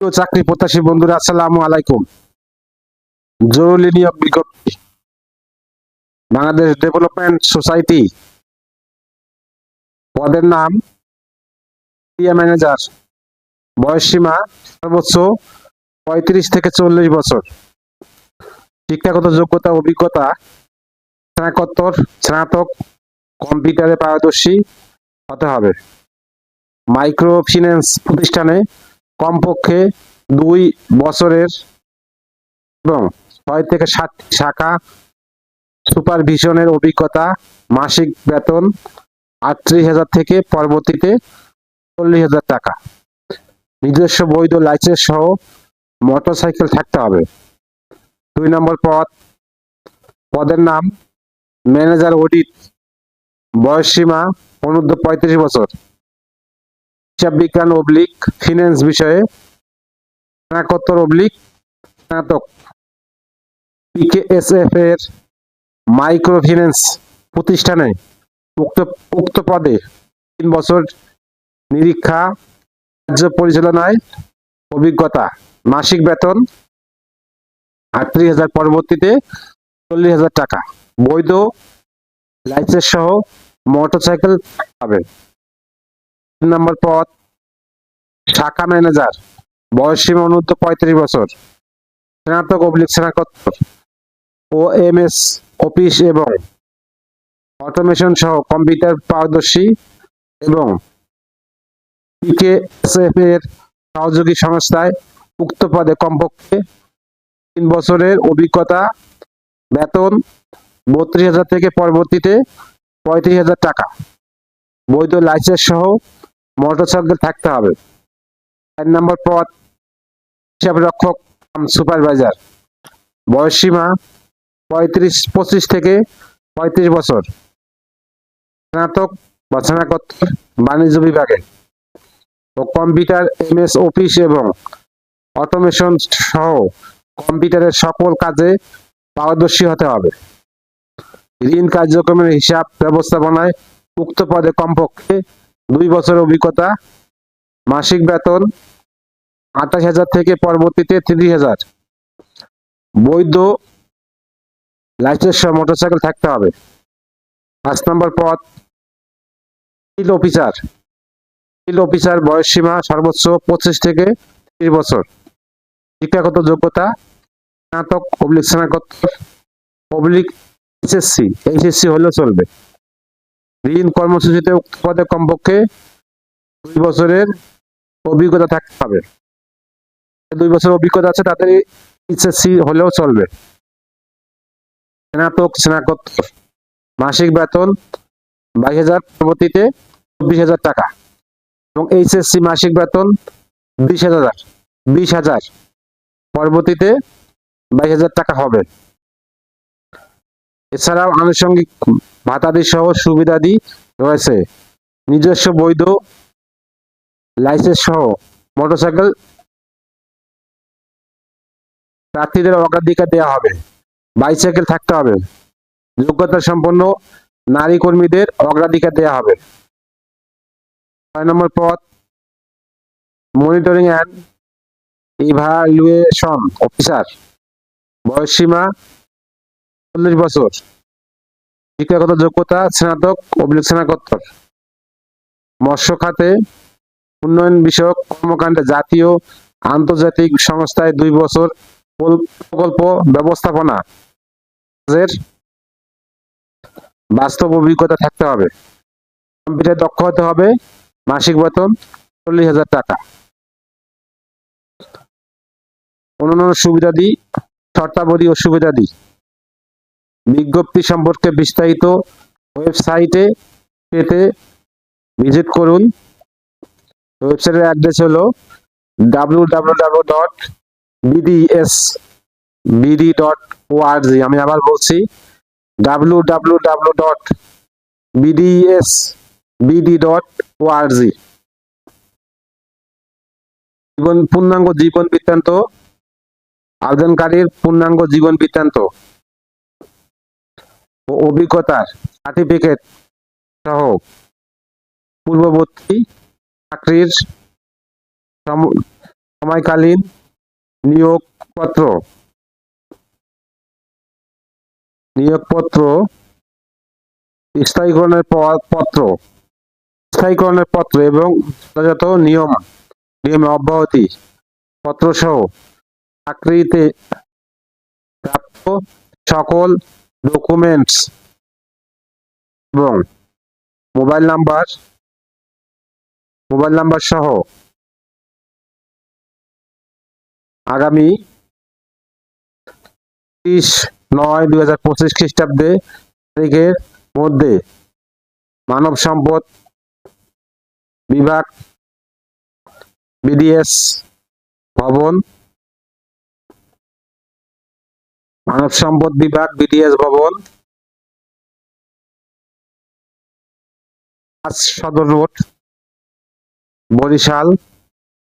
চাকরি প্রত্যাশী বন্ধুরা, আসসালামু আলাইকুম। জরুরি নিয়োগ বিজ্ঞপ্তি। বাংলাদেশ ডেভেলপমেন্ট সোসাইটি পদের নাম ম্যানেজার বয়স সীমা সর্বোচ্চ পঁয়ত্রিশ থেকে চল্লিশ বছর। শিক্ষাগত যোগ্যতা, অভিজ্ঞতা, স্নাতকোত্তর, স্নাতক, কম্পিউটারে পারদর্শী হতে হবে। মাইক্রো ফিন্যান্স প্রতিষ্ঠানে কমপক্ষে দুই বছরের এবং ছয় থেকে সাত শাখা সুপারভিশনের অভিজ্ঞতা, মাসিক বেতন আটত্রিশ হাজার থেকে পরবর্তীতে চল্লিশ হাজার টাকা। নিজস্ব বৈধ লাইসেন্স সহ মোটরসাইকেল থাকতে হবে। দুই নম্বর পদ, পদের নাম ম্যানেজার অডিট বয়স সীমা অনূর্ধ্ব পঁয়ত্রিশ বছর। হিসাব বিজ্ঞান অবলিক ফিন্যান্স বিষয়ে, স্নাতকোত্তর অবলিক, স্নাতক। পিকেএসএফ এর মাইক্রো ফিন্যান্স প্রতিষ্ঠানে উক্ত উক্ত পদে তিন বছর নিরীক্ষা, কার্য পরিচালনায় অভিজ্ঞতা, মাসিক বেতন আটত্রিশ হাজার পরবর্তীতে চল্লিশ হাজার টাকা। বৈধ লাইসেন্স সহ মোটরসাইকেল পাবে তিন নম্বর পদ, শাখা ম্যানেজার বয়স সীমা অনূর্ধ্ব পঁয়ত্রিশ বছর, স্নাতক অবলিক স্নাতকোত্তর ও এম এস অফিস এবং অটোমেশন সহ কম্পিউটার পারদর্শী এবং এর সহযোগী সংস্থায় উক্ত পদে কমপক্ষে তিন বছরের অভিজ্ঞতা, বেতন বত্রিশ হাজার থেকে পরবর্তীতে পঁয়ত্রিশ হাজার টাকা, বৈধ লাইসেন্স সহ মোটরসাইকেল থাকতে হবে। চার নম্বর পদ হিসাব রক্ষক সুপারভাইজার বয়স সীমা পঁয়ত্রিশ, পঁচিশ থেকে পঁয়ত্রিশ বছর। স্নাতক বা স্নাতকোত্তর বাণিজ্য বিভাগে। ও কম্পিউটার, এমএস অফিস এবং অটোমেশন সহ কম্পিউটারের সকল কাজে পারদর্শী হতে হবে। ঋণ কার্যক্রমের হিসাব ব্যবস্থাপনায় উক্ত পদে কমপক্ষে দুই বছর অভিজ্ঞতা, মাসিক বেতন আঠাশ হাজার থেকে পরবর্তীতে তিরিশ হাজার। বৈধ লাইসেন্স মোটরসাইকেল থাকতে হবে। পাঁচ নম্বর পদ ফিল্ড অফিসার ফিল্ড অফিসার বয়স সীমা সর্বোচ্চ পঁচিশ থেকে ত্রিশ বছর। শিক্ষাগত যোগ্যতা, স্নাতক পাবলিক স্নাতক পাবলিক এসএসসি এইচএসসি হলেও চলবে। ঋণ কর্মসূচিতে উক্ত পদে কমপক্ষে দুই বছরের অভিজ্ঞতা থাকতে হবে। দুই বছর অভিজ্ঞতা আছে তাদের এইচএসসি হলেও চলবে। স্নাতক, স্নাতকোত্তর। মাসিক বেতন বাইশ হাজার পরবর্তীতে চব্বিশ হাজার টাকা। এবং এইচএসসি মাসিক বেতন বিশ হাজার বিশ হাজার। পরবর্তীতে বাইশ হাজার টাকা হবে। এছাড়াও আনুষঙ্গিক ভাতাদি সহ সুবিধাদি রয়েছে। নিজস্ব বৈধ লাইসেন্স সহ মোটরসাইকেল প্রার্থীদের অগ্রাধিকার দেওয়া হবে। বাইসাইকেল থাকতে হবে। যোগ্যতা সম্পন্ন নারী কর্মীদের অগ্রাধিকার দেওয়া হবে। ছয় নম্বর পদ মনিটরিং অ্যান্ড ইভালুয়েশন অফিসার বয়স সীমা চল্লিশ বছর। শিক্ষাগত যোগ্যতা স্নাতক অবলিক স্নাতকোত্তর। মৎস্য খাতে উন্নয়ন বিষয়ক কর্মকাণ্ডে জাতীয় আন্তর্জাতিক সংস্থায় দুই বছর প্রকল্প ব্যবস্থাপনা বাস্তব অভিজ্ঞতা থাকতে হবে। কম্পিউটার দক্ষ হতে হবে। মাসিক বেতন চল্লিশ হাজার টাকা। অন্যান্য সুবিধাদি শর্তাবলী ও সুবিধাদি। বিজ্ঞপ্তি সম্পর্কে বিস্তারিত ওয়েবসাইটে পেতে ভিজিট করুন। ওয়েবসাইটের অ্যাড্রেস হলো W W W dot BDS BD dot ORG আমি আবার বলছি W W W dot BDS BD dot ORG জীবন, পূর্ণাঙ্গ জীবন বৃত্তান্ত, আবেদনকারীর পূর্ণাঙ্গ জীবন বৃত্তান্ত। অভিজ্ঞতার সার্টিফিকেট সহ পূর্ববর্তী চাকরির সময়কালীন নিয়োগপত্র। নিয়োগপত্র স্থায়ীকরণের পত্র। স্থায়ীকরণের পত্র এবং যথাযথ নিয়ম, নিয়মে অব্যাহতি পত্রসহ চাকরিতে প্রাপ্ত সকল ডকুমেন্টস এবং মোবাইল নাম্বার মোবাইল নাম্বার সহ আগামী ত্রিশ নয় দুই হাজার পঁচিশ খ্রিস্টাব্দে তারিখের মধ্যে মানব সম্পদ বিভাগ বিডিএস ভবন মানব সম্পদ বিভাগ বিডিএস ভবন। সদর রোড বরিশাল।